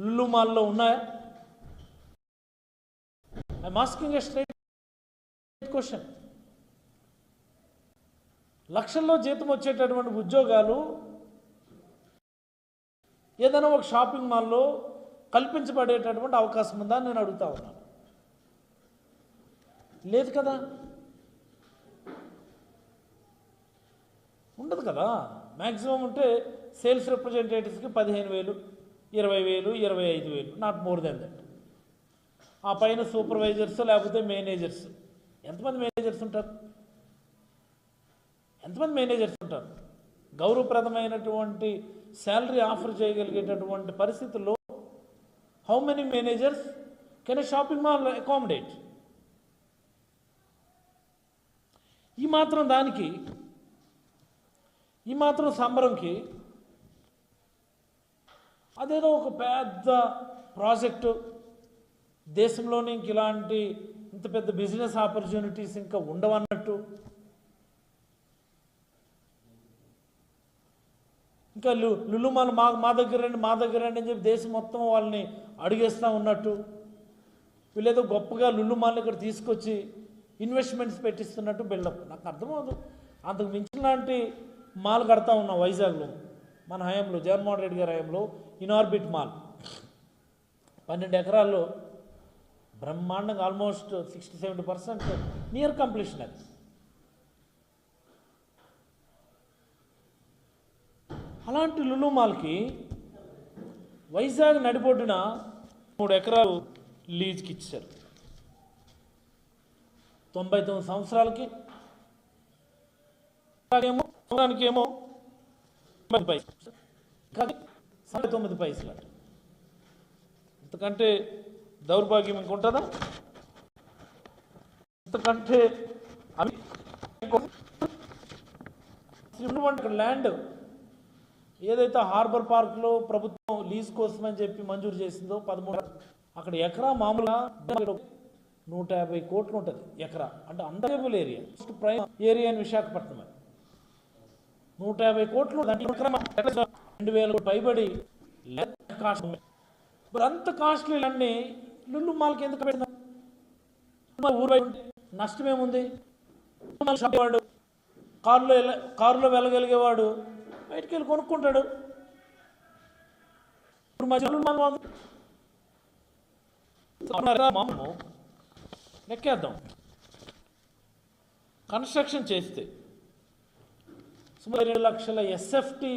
Lulu మాల్లో ఉన్నాయా? I'm asking a straight question లక్షల్లో జీతం వచ్చేటటువంటి ఉద్యోగాలు ఏదైనా ఒక షాపింగ్ మాల్లో కల్పించబడేటటువంటి అవకాశం ఉందా అని నేను అడుగుతా ఉన్నాను. లేదు కదా? ఉండదు కదా? మ్యాక్సిమం ఉంటే సేల్స్ రిప్రజెంటేటివ్స్కి పదిహేను వేలు ఇరవై వేలు ఇరవై ఐదు వేలు నాట్ మోర్ దెన్ దట్ ఆ పైన సూపర్వైజర్స్ లేకపోతే మేనేజర్స్ ఎంతమంది మేనేజర్స్ ఉంటారు? ఎంతమంది మేనేజర్స్ ఉంటారు? గౌరవప్రదమైనటువంటి శాలరీ ఆఫర్ చేయగలిగేటటువంటి పరిస్థితుల్లో how many managers can shopping mall accommodate ఈ మాత్రం దానికి ఈ మాత్రం సంబరంకి అదేదో ఒక పెద్ద ప్రాజెక్టు. దేశంలోనే ఇంక ఇలాంటి ఇంత పెద్ద బిజినెస్ ఆపర్చునిటీస్ ఇంకా ఉండవన్నట్టు. ఇంకా లు లులుమాలు మా మా దగ్గర రండి మా దగ్గర రండి అని చెప్పి దేశం మొత్తం వాళ్ళని అడిగేస్తూ ఉన్నట్టు. వీళ్ళేదో గొప్పగా లుల్లుమాల్ని ఇక్కడ తీసుకొచ్చి ఇన్వెస్ట్మెంట్స్ పెట్టిస్తున్నట్టు బిల్డప్. నాకు అర్థమవుతుంది అంతకు మించిన లాంటి మాల్ కడతా ఉన్నాం వైజాగ్లో. మన హయాంలో జగన్మోహన్ రెడ్డి గారి హయాంలో ఇనార్బిట్ మాల్. పన్నెండు ఎకరాల్లో బ్రహ్మాండంగా almost sixty seventy percent near completion అది. అలాంటి లులు మాల్కి వైజాగ్ నడిబొడ్డున మూడు ఎకరాలు లీజ్కి ఇచ్చారు. తొంభై తొమ్మిది సంవత్సరాలకి. ఏమో సంవత్సరానికి ఏమో పైసలు. కానీ తొమ్మిది పైసలు. ఇంతకంటే దౌర్భాగ్యం ఇంకుంటుందా? ఇంతకంటే అవి ఉన్నటువంటి ల్యాండ్ ఏదైతే హార్బర్ పార్క్లో ప్రభుత్వం లీజ్ కోసం అని చెప్పి మంజూరు చేసిందో పదమూడు అక్కడ ఎకరా మామూలుగా నూట యాభై కోట్లు ఉంటుంది ఎకరా. అంటే అండర్బుల్ ఏరియా. ప్రైమ్ ఏరియా అని విశాఖపట్నం నూట యాభై కోట్లు రెండు వేల పైబడి కాస్ట్ మరి అంత కాస్ట్లీ అన్ని లుల్లు మాల్కి ఎందుకు పెడదాం ఊరు బయట ఉంటే నష్టమేముంది? వాడు కారులో కారులో వెళ్ళగలిగేవాడు బయటికి వెళ్ళి కొనుక్కుంటాడు. ఇప్పుడు లెక్కేద్దాం. కన్స్ట్రక్షన్ చేస్తే సుమారు రెండు లక్షల ఎస్ఎఫ్టి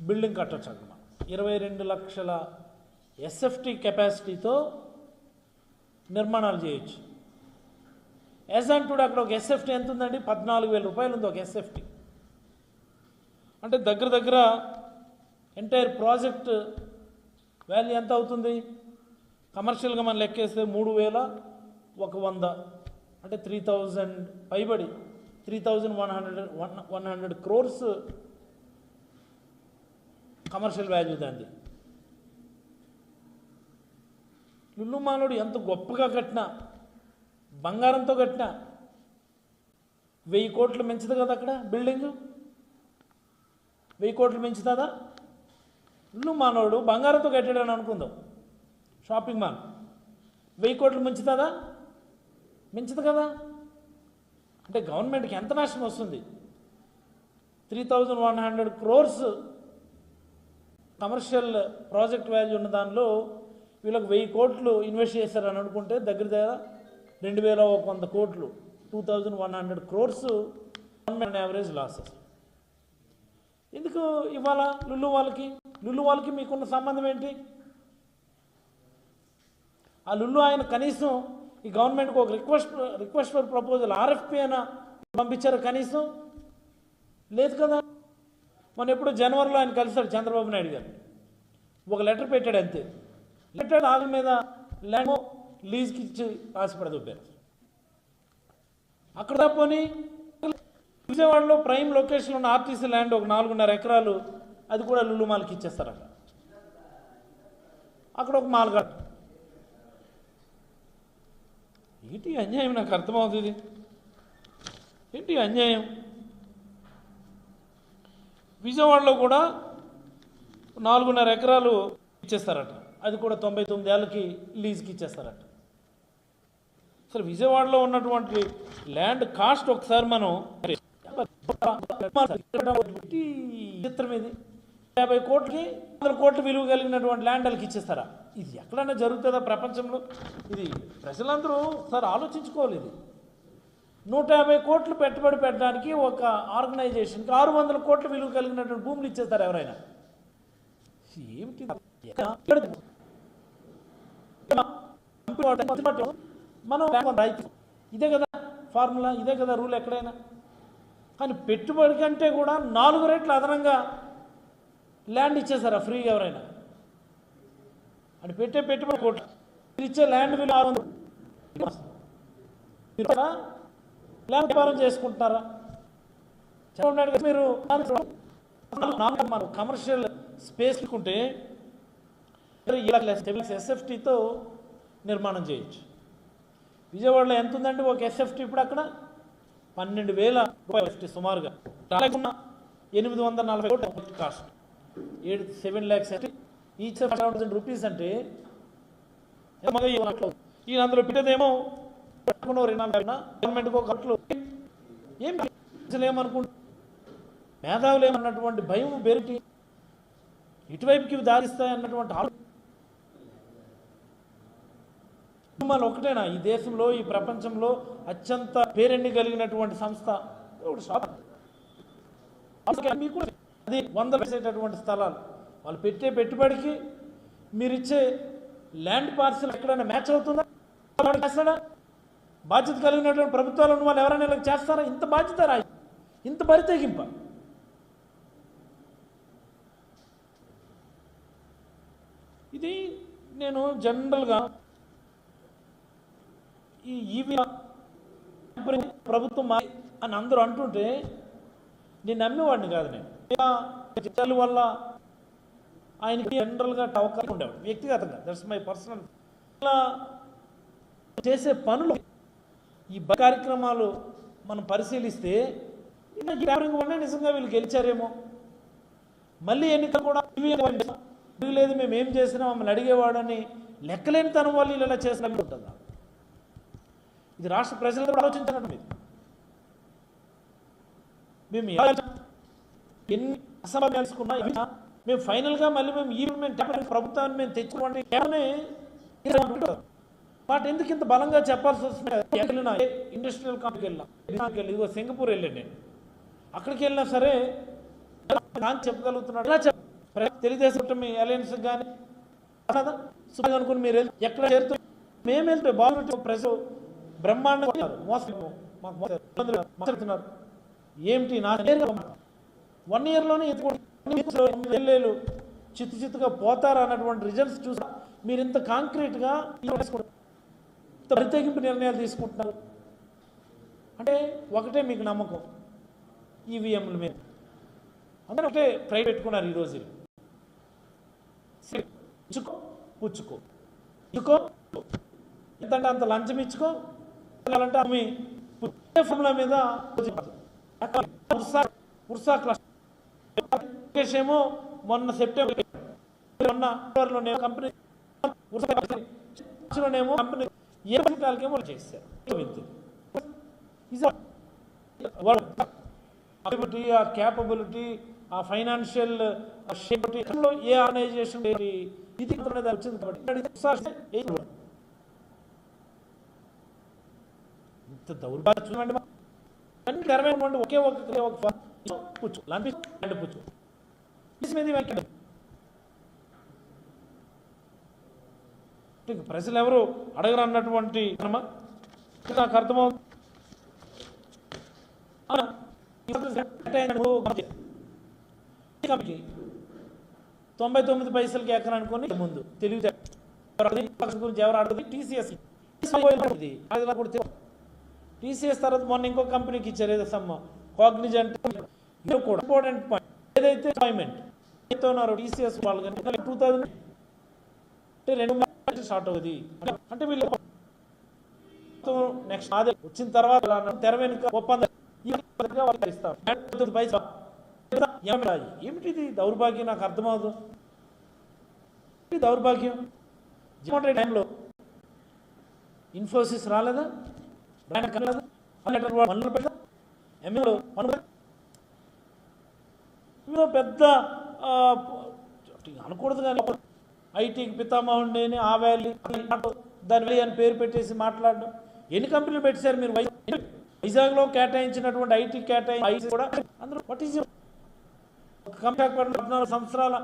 బిల్డింగ్ కట్టొచ్చు అన్నమాట ఇరవై రెండు లక్షల ఎస్ఎఫ్టి కెపాసిటీతో నిర్మాణాలు చేయొచ్చు. యాజ్ టుడే అక్కడ ఒక ఎస్ఎఫ్టీ ఎంత ఉందండి పద్నాలుగు వేల రూపాయలు ఉంది ఒక ఎస్ఎఫ్టీ అంటే దగ్గర దగ్గర ఎంటైర్ ప్రాజెక్ట్ వాల్యూ ఎంత అవుతుంది? కమర్షియల్గా మనం లెక్కేస్తే మూడు వేల ఒక వంద. అంటే త్రీ థౌజండ్ పైబడి. Three thousand one hundred one one hundred crores commercial value దాన్ని లుల్లు మాలోడు ఎంత గొప్పగా కట్టినా బంగారంతో కట్టినా వెయ్యి కోట్లు మించదు కదా అక్కడ బిల్డింగ్? వెయ్యి కోట్లు మించుతుందా? లుల్లు మానవుడు బంగారంతో కట్టాడని అనుకుందాం. Shopping mall. వెయ్యి కోట్లు మించుతుందా? మించదు కదా? అంటే గవర్నమెంట్కి ఎంత నష్టం వస్తుంది? Three thousand one hundred crores commercial project value ఉన్న దానిలో వీళ్ళకి వెయ్యి కోట్లు ఇన్వెస్ట్ చేశారని అనుకుంటే దగ్గర దగ్గర రెండు వేల ఒక వంద కోట్లు. Two thousand one hundred crores government average losses ఎందుకు ఇవాళ లుల్లు వాళ్ళకి? లుల్లు వాళ్ళకి మీకున్న సంబంధం ఏంటి? ఆ లుల్లు ఆయన కనీసం ఈ గవర్నమెంట్కి ఒక request request for proposal RFP అయినా పంపించారు కనీసం. లేదు కదా. మొన్న ఎప్పుడు జనవరిలో ఆయన కలిశాడు చంద్రబాబు నాయుడు గారు. ఒక లెటర్ పెట్టాడు అంతే. లెటర్ ఆగ మీద ల్యాండ్ లీజ్కి ఇచ్చి ఆశపడదుబ్బారు అక్కడ పోనీ విజయవాడలో ప్రైమ్ లొకేషన్ ఉన్న ఆర్టీసీ ల్యాండ్ ఒక నాలుగున్నర ఎకరాలు అది కూడా లుల్లుమాలకి ఇచ్చేస్తారు అక్కడ అక్కడ ఒక మాల్ ఏంటి అన్యాయం నాకు అర్థమవుతుంది? ఏంటి అన్యాయం? విజయవాడలో కూడా నాలుగున్నర ఎకరాలు ఇచ్చేస్తారట. అది కూడా తొంభై తొమ్మిది ఏళ్ళకి లీజ్కి ఇచ్చేస్తారట. అసలు విజయవాడలో ఉన్నటువంటి ల్యాండ్ కాస్ట్ ఒకసారి మనం చిత్రం ఇది యాభై కోట్లకి వందల కోట్ల విలువ కలిగినటువంటి ల్యాండ్ వాళ్ళకి ఇచ్చేస్తారా? ఇది ఎక్కడైనా జరుగుతుందా ప్రపంచంలో? ఇది ప్రజలందరూ సార్ ఆలోచించుకోవాలి ఇది. నూట యాభై కోట్లు పెట్టుబడి పెట్టడానికి ఒక ఆర్గనైజేషన్కి ఆరు వందల కోట్ల విలువ కలిగినటువంటి భూములు ఇచ్చేస్తారు ఎవరైనా. ఏమిటి మనం రైతు. ఇదే కదా ఫార్ములా ఇదే కదా రూల్ ఎక్కడైనా. కానీ పెట్టుబడి కంటే కూడా నాలుగు రేట్లు అదనంగా ల్యాండ్ ఇచ్చేసారా ఫ్రీగా ఎవరైనా? అని పెట్టే పెట్టుబడి కోట ఇచ్చే ల్యాండ్ విలువ ఆరు వందలు. మీరు ల్యాండ్ వ్యాపారం చేసుకుంటున్నారా? మీరు మనం కమర్షియల్ స్పేస్ ఉంటే ఎస్ఎఫ్టీతో నిర్మాణం చేయొచ్చు. విజయవాడలో ఎంత ఉందండి ఒక ఎస్ఎఫ్టీ ఇప్పుడు అక్కడ పన్నెండు వేల రూపాయలు సుమారుగా. ఎనిమిది వందల నలభై కోట్ల కాస్ట్ ఏడు సెవెన్ ల్యాక్స్ అంటే ఈచ్ థౌసండ్ రూపీస్ అంటే ఈయన అందులో పెట్టేదేమో పెట్టుకున్న రెండు గవర్నమెంట్కి ఒక ఏం అసలు ఏమనుకుంటు? మేధావులు ఏమన్నటువంటి భయం బెరిటి ఇటువైపుకి దారిస్తాయి అన్నటువంటి ఆలోచన. కుటుంబాలు ఒకటేనా? ఈ దేశంలో ఈ ప్రపంచంలో అత్యంత పేరెండి కలిగినటువంటి సంస్థ? ఒకటి షాప్ మీకు కూడా అది వందలు వేసేటటువంటి స్థలాలు. వాళ్ళు పెట్టే పెట్టుబడికి మీరు ఇచ్చే ల్యాండ్ పార్సల్ ఎక్కడైనా మ్యాచ్ అవుతుందా? చేస్తాడా బాధ్యత కలిగినటువంటి ప్రభుత్వాలు ఉన్న వాళ్ళు ఎవరైనా ఇలా చేస్తారా? ఇంత బాధ్యత రా ఇంత బరితెగింప ఇది నేను జనరల్గా ఈ ఈవీ ప్రభుత్వం అని అందరూ అంటుంటే నేను నమ్మేవాడిని కాదు నేను. చర్చల వల్ల ఆయనకి జనరల్గా అవకాశం ఉండేవాడు. వ్యక్తిగతంగా దట్స్ మై పర్సనల్ ఇలా చేసే పనులు ఈ బ- కార్యక్రమాలు మనం పరిశీలిస్తే ఇలా వల్ల నిజంగా వీళ్ళు గెలిచారేమో. మళ్ళీ ఎన్నికలు కూడా లేదు మేము ఏం చేసినా మమ్మల్ని అడిగేవాడని లెక్కలేని తనం వాళ్ళు వీళ్ళు ఇలా చేసిన ఉంటుందా? ఇది రాష్ట్ర ప్రజలతో ఆలోచించినట్టు ఇది మేము ఎన్ని అసభ్యం మేము ఫైనల్గా మళ్ళీ మేము ఈ మేము ప్రభుత్వాన్ని మేము తెచ్చుకోండి అనుకుంటారు వాటి ఎందుకు ఇంత బలంగా చెప్పాల్సి వస్తుంది వెళ్ళినా ఇండస్ట్రియల్ కంపెనీకి వెళ్ళినా వెళ్ళి ఇదిగో సింగపూర్ వెళ్ళాను నేను అక్కడికి వెళ్ళినా సరే చెప్పగలుగుతున్నాడు ఎలా చెప్ తెలుగుదేశం మీ అలయన్స్ కానీ కదా అనుకుని మీరు వెళ్తే ఎక్కడ చేరుతూ మేము వెళ్తే బాగుంటు ప్రజలు బ్రహ్మాండంగా ఉన్నారు. మోసం మాకు మోసం ఏమిటి నా వన్ ఇయర్లోనే ఎల్లేలు చిత్తు చిత్తుగా పోతారా అన్నటువంటి రిజల్ట్స్ చూసి మీరు ఇంత కాంక్రీట్గా ఇంత ప్రత్యేకింపు నిర్ణయాలు తీసుకుంటున్నారు. అంటే ఒకటే మీకు నమ్మకం. ఈవీఎంల మీద. అందరూ ఒకటే ట్రై పెట్టుకున్నారు ఈరోజు ఇచ్చుకో పుచ్చుకో. ఇచ్చుకో ఎంతంటే అంత లంచం ఇచ్చుకో అంటే ఆమె ఫార్ములా మీద ఉర్సా ఉర్సా క్లాస్ ఏమో మొన్న సెప్టెంబర్ మొన్న నేను కంపెనీ ఉర్సాలోనేమో కంపెనీ ఏ పథకాలకేమో చేశారు. ఆ క్యాపబిలిటీ ఆ ఫైనాన్షియల్ ఏ ఆర్గనైజేషన్ ఇది వచ్చింది కాబట్టి ఇంత దౌర్భాగ్యం చూడండి ఒకే ఒక పుచ్చు లంపి పుచ్చు మీద వెనక్కి. ప్రజలు ఎవరు అడగరు అన్నటువంటి నాకు అర్థమవుతుంది తొంభై తొమ్మిది పైసలకి ఎక్కడ అనుకుని ముందు తెలివి గురించి ఎవరు అడగదు. టీసీఎస్ టీసీఎస్ తర్వాత మొన్న ఇంకో కంపెనీకి ఇచ్చారు ఏదో సమ్మ. కాగ్నిజెంట్ ఇది కూడా ఇంపార్టెంట్ పాయింట్ ఏదైతే ఎంప్లాయ్మెంట్ ఉన్నారు టీసీఎస్ వాళ్ళు కానీ టూ థౌజండ్ అంటే రెండు మార్కెట్ స్టార్ట్ అవుతుంది. అంటే వీళ్ళు నెక్స్ట్ అదే. వచ్చిన తర్వాత తెర వెనుక ఒప్పందం. ఈ ఏమిటి ఇది దౌర్భాగ్యం నాకు అర్థమవుదు. దౌర్భాగ్యం? టైంలో ఇన్ఫోసిస్ రాలేదా? బ్రాండ్ కలదా పనులు పెట్టా ఎంఏలో పనులు పెద్ద అనకూడదు కానీ ఐటీకి పితామహుండి అని ఆ వ్యాలీ దాని వెళ్ళి అని పేరు పెట్టేసి మాట్లాడడం. ఎన్ని కంపెనీలు పెట్టారు మీరు? వైజాగ్ వైజాగ్లో కేటాయించినటువంటి ఐటీ కేటాయించి కూడా అందరూ వాట్ ఈజ్ కంపెనీ పద్నాలుగు సంవత్సరాల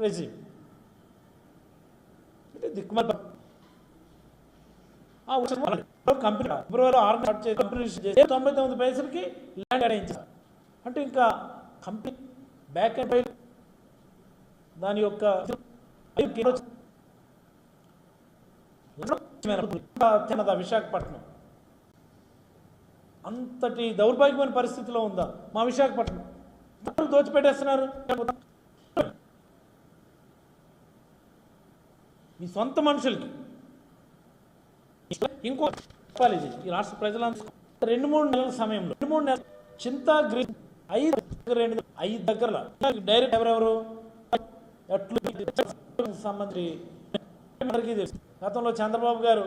రెజ్యూమ్ అంటే కంపెనీ ఫిబ్రవరి ఆరు చేసి కంపెనీ చేసి తొంభై తొమ్మిది పైసలకి ల్యాండ్ కేటాయించారు అంటే ఇంకా కంప్లీట్ బ్యాక్ అండ్ ఫైల్ దాని యొక్క తినదా విశాఖపట్నం. అంతటి దౌర్భాగ్యమైన పరిస్థితిలో ఉందా మా విశాఖపట్నం? దోచిపెట్టేస్తున్నారు? మీ సొంత మనుషులకి. ఇంకో చెప్పాలి ఈ రాష్ట్ర ప్రజలందరూ రెండు మూడు నెలల సమయంలో రెండు మూడు నెలలు చింతా గ్రీ ఐదు రెండు ఐదు దగ్గర డైరెక్ట్ ఎవరెవరు? ఎట్లు సంబంధించి గతంలో చంద్రబాబు గారు